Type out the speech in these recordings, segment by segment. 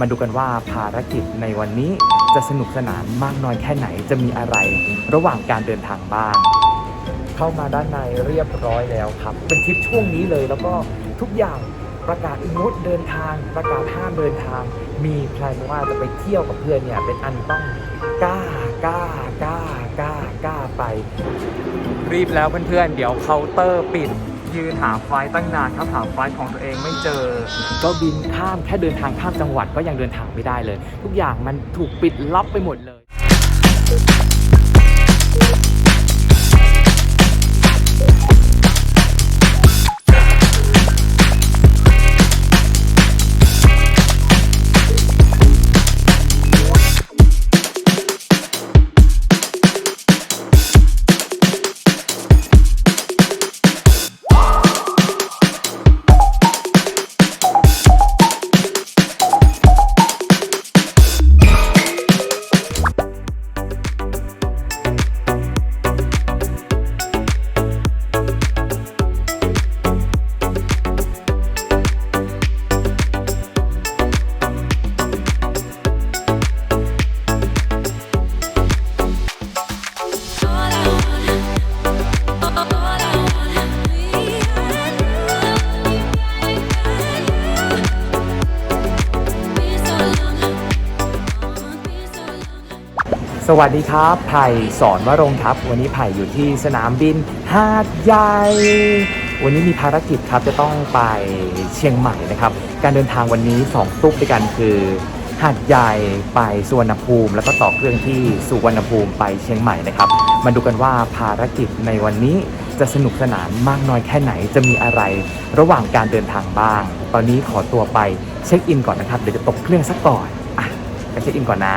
มาดูกันว่าภารกิจในวันนี้จะสนุกสนานมากน้อยแค่ไหนจะมีอะไร ระหว่างการเดินทางบ้าง เข้ามาด้านในเรียบร้อยแล้วครับ เป็นทริปช่วงนี้เลยแล้วก็ทุกอย่างประกาศงดเดินทาง ประกาศห้ามเดินทาง มีแพลนว่าจะไปเที่ยวกับเพื่อนเนี่ยเป็นอันต้องกล้ากล้ากล้ากล้ากล้าไป รีบแล้วเพื่อนๆเดี๋ยวเคาน์เตอร์ปิด ยืนหาไฟล์ตั้งนานครับหาไฟล์ของตัวเองไม่เจอ ก็บินข้ามแค่เดินทางข้ามจังหวัดก็ยังเดินทางไม่ได้เลย ทุกอย่างมันถูกปิดล็อกไปหมดเลย สวัสดีครับ ไผ่สอนวรงค์ครับ วันนี้ไผ่อยู่ที่สนามบินหาดใหญ่ วันนี้มีภารกิจครับจะต้องไปเชียงใหม่นะครับ การเดินทางวันนี้ 2 ตุ๊กด้วยกันคือหาดใหญ่ไปสุวรรณภูมิ แล้วก็ต่อเครื่องที่สุวรรณภูมิไปเชียงใหม่นะครับ มาดูกันว่าภารกิจในวันนี้จะสนุกสนานมากน้อยแค่ไหนจะมีอะไร ระหว่างการเดินทางบ้าง ตอนนี้ขอตัวไปเช็คอินก่อนนะครับเดี๋ยวจะตกเครื่องสักก่อนอะไปเช็คอินก่อนนะ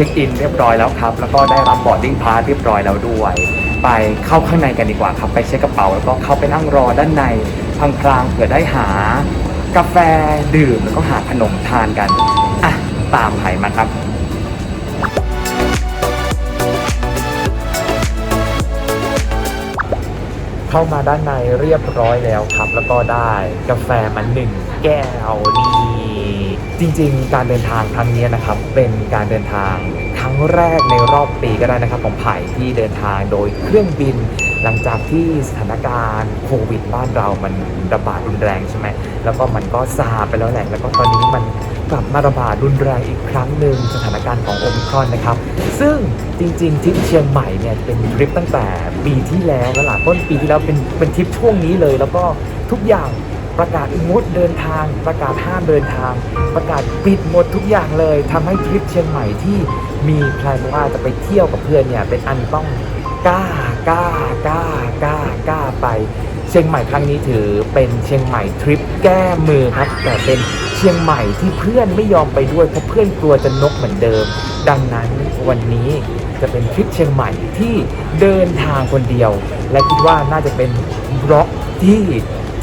ช็คอินเรียบร้อยแล้วครับ แล้วก็ได้รับบอร์ดดิ้งพาสเรียบร้อยแล้วด้วย ไปเข้าข้างในกันดีกว่าครับ ไปเช็คกระเป๋า แล้วก็เข้าไปนั่งรอด้านในพลางๆเผื่อได้หากาแฟดื่มแล้วก็หาขนมทานกันอะตามไผ่มาครับเข้ามาด้านในเรียบร้อยแล้วครับ แล้วก็ได้กาแฟมาหนึ่ง แก้วนี่จริงๆ การเดินทางครั้งนี้นะครับเป็นการเดินทางครั้งแรกในรอบปีก็ได้นะครับของไผ่ที่เดินทางโดยเครื่องบิน หลังจากที่สถานการณ์โควิดบ้านเรามันระบาดรุนแรงใช่ไหมแล้วก็มันก็ซาไปแล้วแหละแล้วก็ตอนนี้มันกลับมาระบาดรุนแรงอีกครั้งหนึ่งสถานการณ์ของโอมิครอนนะครับ ซึ่งจริงๆทริปเชียงใหม่เนี่ยเป็นทริปตั้งแต่ปีที่แล้วแล้วล่ะต้นปีที่แล้วเป็นเป็นทริปช่วงนี้เลย แล้วก็ทุกอย่าง ประกาศงดเดินทาง ประกาศห้ามเดินทาง ประกาศปิดหมดทุกอย่างเลยทำให้ทริปเชียงใหม่ที่มีแพลนว่าจะไปเที่ยวกับเพื่อนเนี่ยเป็นอันต้องกล้ากล้ากล้ากล้ากล้าไป เชียงใหม่ครั้งนี้ถือเป็นเชียงใหม่ทริปแก้มือครับ แต่เป็นเชียงใหม่ที่เพื่อนไม่ยอมไปด้วยเพราะเพื่อนกลัวจะนกเหมือนเดิม ดังนั้นวันนี้จะเป็นทริปเชียงใหม่ที่เดินทางคนเดียว และคิดว่าน่าจะเป็นบล็อกที่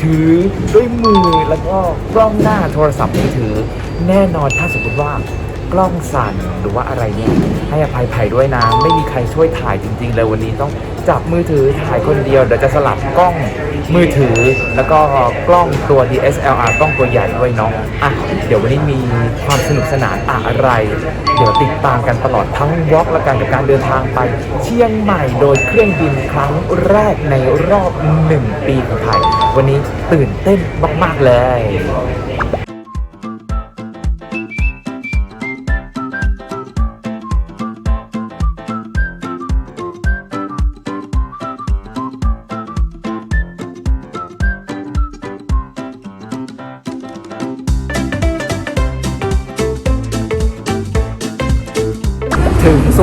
ถือด้วยมือแล้วก็กล้องหน้าโทรศัพท์มือถือ แน่นอนถ้าสมมติว่า กล้องสั่นหรือว่าอะไรเนี่ยให้อภัยไผ่ด้วยนะ ไม่มีใครช่วยถ่ายจริง ๆ เลยวันนี้ต้องจับมือถือถ่ายคนเดียวเดี๋ยวจะสลับกล้องมือถือ แล้วก็กล้องตัว DSLR กล้องตัวใหญ่ด้วยเนาะอะเดี๋ยววันนี้มีความสนุกสนานอะไร เดี๋ยวติดตามกันตลอดทั้งวอล์กและการกับการเดินทางไป เชียงใหม่โดยเครื่องบินครั้งแรกในรอบหนึ่งปีของไทยวันนี้ตื่นเต้นมาก ๆ เลย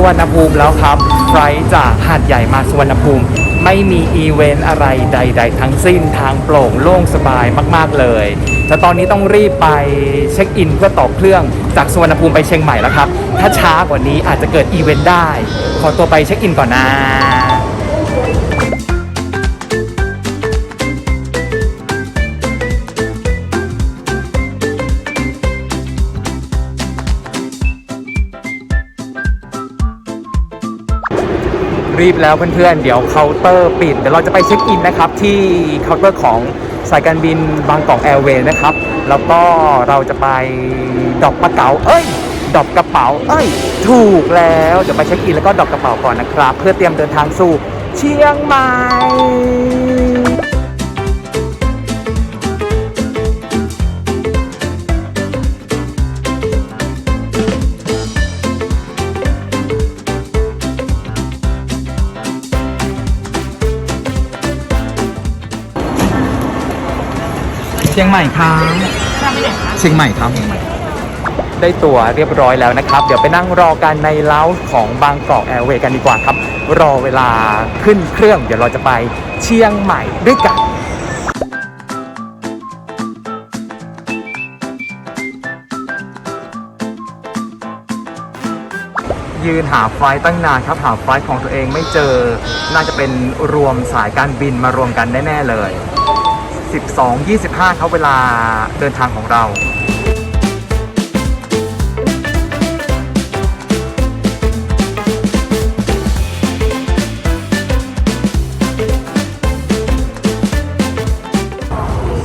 วรรณภูมิแล้วครับไฟลท์จากหาดใหญ่มาสุวรรณภูมิ ไม่มีอีเวนต์อะไรใด ๆ ทั้งสิ้นทางโปร่งโล่งสบายมากๆเลย แต่ตอนนี้ต้องรีบไปเช็คอินเพื่อต่อเครื่องจากสุวรรณภูมิไปเชียงใหม่แล้วครับ ถ้าช้ากว่านี้อาจจะเกิดอีเวนต์ได้ ขอตัวไปเช็คอินก่อนนะ รีบแล้วเพื่อนๆ เดี๋ยวเคาน์เตอร์ปิด เดี๋ยวเราจะไปเช็คอินนะครับ ที่เคาน์เตอร์ของสายการบินบางกอกแอร์เวย์นะครับ แล้วก็เราจะไปดอกกระเป๋า เอ้ย ดอกกระเป๋า เอ้ย ถูกแล้ว เดี๋ยวไปเช็คอินแล้วก็ดอกกระเป๋าก่อนนะครับ เพื่อเตรียมเดินทางสู่เชียงใหม่ เชียงใหม่ครับเชียงใหม่ครับ ได้ตั๋วเรียบร้อยแล้วนะครับ เดี๋ยวไปนั่งรอกันในเล้าของบางกอกแอร์เวย์กันดีกว่าครับ รอเวลาขึ้นเครื่อง เดี๋ยวเราจะไปเชียงใหม่ด้วยกันยืนหาไฟล์ตั้งนานครับหาไฟล์ของตัวเองไม่เจอ น่าจะเป็นรวมสายการบินมารวมกันแน่ ๆ เลย 12 25 ครับเวลาเดินทางของเรา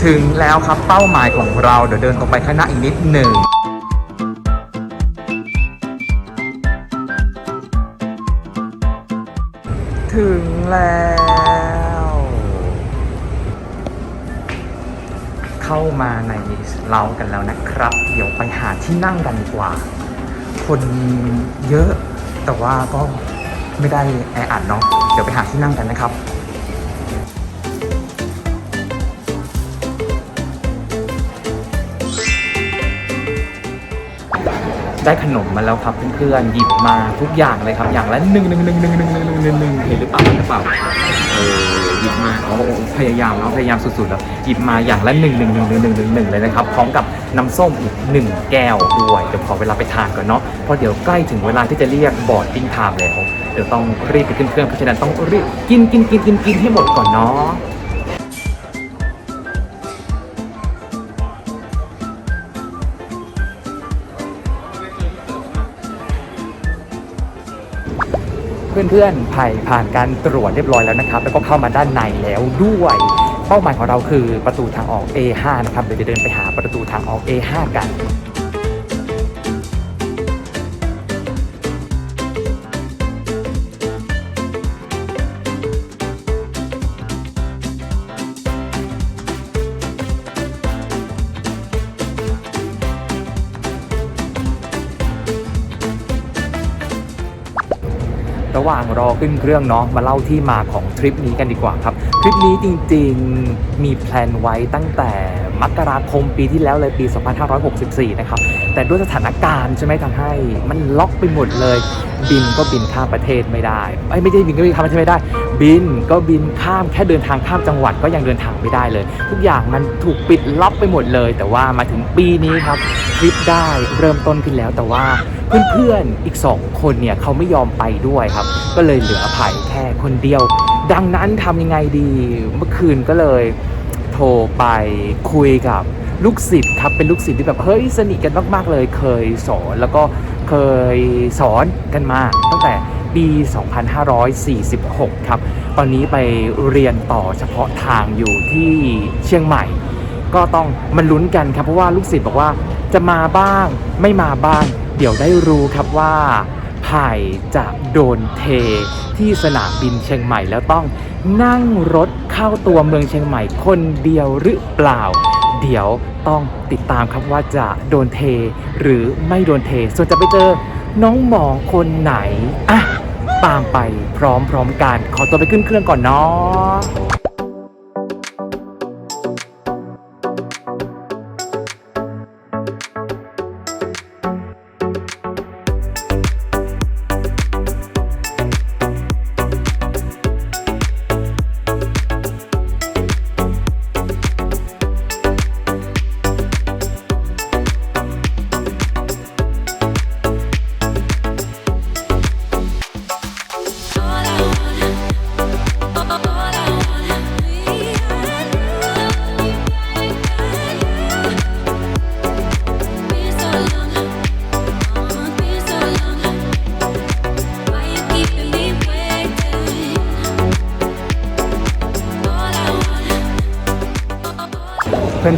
ถึงแล้วครับเป้าหมายของเราเดี๋ยวเดินตรงไปข้างหน้าอีกนิดหนึ่งถึงแล้ว เข้ามาในเล้ากันแล้วนะครับ เดี๋ยวไปหาที่นั่งกันดีกว่า คนเยอะแต่ว่าก็ไม่ได้แออัดเนาะเดี๋ยวไปหาที่นั่งกันนะครับ ได้ขนมมาแล้วครับเพื่อนๆหยิบมาทุกอย่างเลยครับ อย่างละหนึ่งหนึ่งหนึ่งหนึ่งหนึ่งหนึ่งหนึ่งหนึ่งหนึ่งเห็นหรือเปล่าเห็นหรือเปล่าเออหยิบมาอ๋อพยายามเนาะพยายามสุดๆแล้วหยิบมาอย่างละหนึ่งหนึ่งหนึ่งหนึ่งหนึ่งหนึ่งหนึ่งเลยนะครับพร้อมกับน้ำส้มอีกหนึ่งแก้วด้วยเดี๋ยวขอเวลาไปทานก่อนเนาะเพราะเดี๋ยวใกล้ถึงเวลาที่จะเรียกบอร์ดดิ้งไทม์แล้วเดี๋ยวต้องรีบไปขึ้นเครื่องเพราะฉะนั้นต้องรีบกินกินกินกินกินให้หมดก่อนเนาะ เพื่อนๆผ่านผ่านการตรวจเรียบร้อยแล้วนะครับ แล้วก็เข้ามาด้านในแล้วด้วย เป้าหมายของเราคือประตูทางออก A5 นะครับเดี๋ยวจะเดินไปหาประตูทางออก A5 กัน ระหว่างรอขึ้นเครื่องเนาะมาเล่าที่มาของทริปนี้กันดีกว่าครับ ทริปนี้จริงๆมีแพลนไว้ตั้งแต่ มกราคมปีที่แล้วเลยปี 2564 นะครับ แต่ด้วยสถานการณ์ใช่ไหมทำให้มันล็อกไปหมดเลย บินก็บินข้ามประเทศไม่ได้ไอ้ยไม่ใช่บินก็บินข้ามประเทศไม่ได้ บินก็บินข้ามแค่เดินทางข้ามจังหวัดก็ยังเดินทางไม่ได้เลย ทุกอย่างมันถูกปิดล็อกไปหมดเลย แต่ว่ามาถึงปีนี้ครับทริปได้เริ่มต้นขึ้นแล้วแต่ว่าเพื่อนๆอีกสองคนเนี่ยเขาไม่ยอมไปด้วยครับ ก็เลยเหลือไผ่แค่คนเดียว ดังนั้นทำยังไงดีเมื่อคืนก็เลย รไปคุยกับลูกศิษย์ครับเป็นลูกศิษย์ที่แบบเฮ้ยสนิทกันมากๆเลย เคยสอนแล้วก็เคยสอนกันมาตั้งแต่ปี 2546 ครับ ตอนนี้ไปเรียนต่อเฉพาะทางอยู่ที่เชียงใหม่ ก็ต้องมันลุ้นกันครับ เพราะว่าลูกศิษย์บอกว่าจะมาบ้างไม่มาบ้าง เดี๋ยวได้รู้ครับว่า ไผ่จะโดนเทที่สนามบินเชียงใหม่แล้วต้องนั่งรถเข้าตัวเมืองเชียงใหม่คนเดียวหรือเปล่า เดี๋ยวต้องติดตามครับว่าจะโดนเทหรือไม่โดนเท ส่วนจะไปเจอน้องหมอคนไหน อะ ตามไปพร้อมๆกัน ขอตัวไปขึ้นเครื่องก่อนเนาะ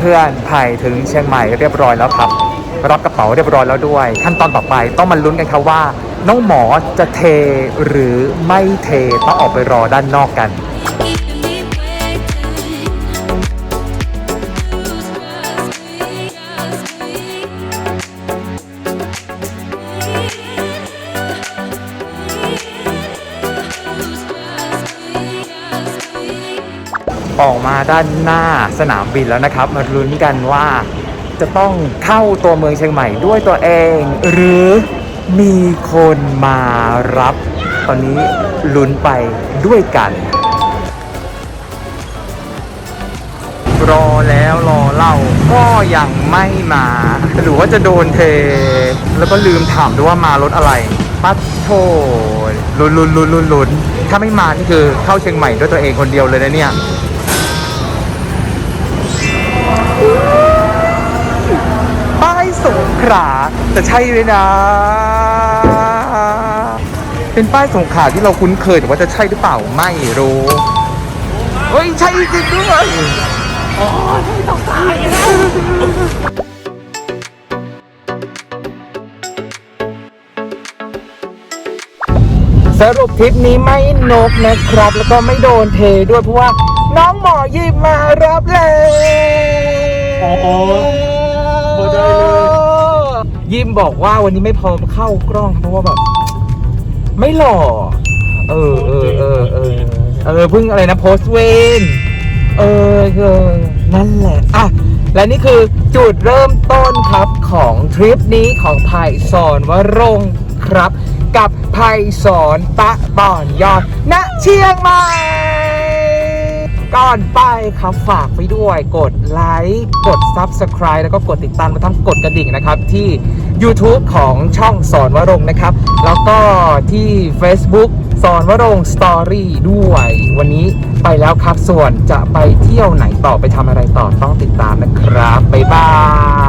เพื่อนๆไผ่ถึงเชียงใหม่เรียบร้อยแล้วครับ รับกระเป๋าเรียบร้อยแล้วด้วย ขั้นตอนต่อไปต้องมาลุ้นกันครับว่า น้องหมอจะเทหรือไม่เทต้องออกไปรอด้านนอกกัน ออกมาด้านหน้าสนามบินแล้วนะครับ มาลุ้นกันว่าจะต้องเข้าตัวเมืองเชียงใหม่ด้วยตัวเอง หรือมีคนมารับ ตอนนี้ลุ้นไปด้วยกัน รอแล้วรอเล่าก็ยังไม่มา หรือว่าจะโดนเท แล้วก็ลืมถามด้วยว่ามารถอะไรปัดโถลุนลุ้นลุ้นลุนลุนถ้าไม่มานี่คือเข้าเชียงใหม่ด้วยตัวเองคนเดียวเลยนะเนี่ย ขลาแต่ใช่เลยนะ เป็นป้ายสงขลาที่เราคุ้นเคยแต่ว่าจะใช่หรือเปล่าไม่รู้เฮ้ยใช่จริงด้วยสรุปทริปนี้ไม่นกนะครับ แล้วก็ไม่โดนเทด้วยเพราะว่าน้องหมอยิบมารับแล้วอ๋อบ่ได้เลย ยิมบอกว่าวันนี้ไม่พร้อมเข้ากล้องเพราะว่าแบบ ไม่หล่อ เออเออเออเออเออเพิ่งอะไรนะโพสเวนเออเออนั่นแหละอะและนี่คือจุดเริ่มต้นครับของทริปนี้ของไผ่สอนวรงค์ครับ กับไผ่สอนตะบอนยอดณเชียงใหม่ก่อนไปครับฝากไปด้วยกดไลค์กด Subscribe แล้วก็กดติดตามมาทั้งกดกระดิ่งนะครับที่ YouTube ของช่องสอนวรงนะครับ แล้วก็ที่ Facebook สอนวรงสตอรี่ด้วย วันนี้ไปแล้วครับส่วนจะไปเที่ยวไหนต่อไปทำอะไรต่อต้องติดตามนะครับ บ๊ายบาย